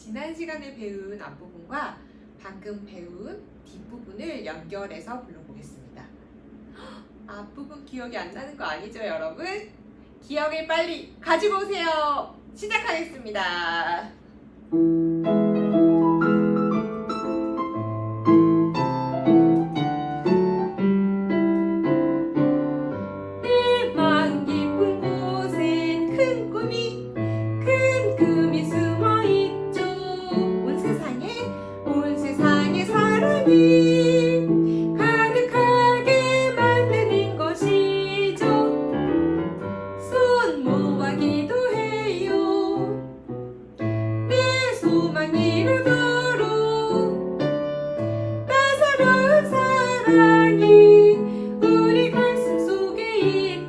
지난 시간에 배운 앞부분과 방금 배운 뒷부분을 연결해서 불러보겠습니다. 헉, 앞부분 기억이 안 나는 거 아니죠, 여러분? 기억을 빨리 가지고 오세요. 시작하겠습니다. 사랑이 가득하게 만드는 것이죠. 손 모아 기도해요. 내 소망 이루도록 따사로운 사랑이 우리 가슴 속에 있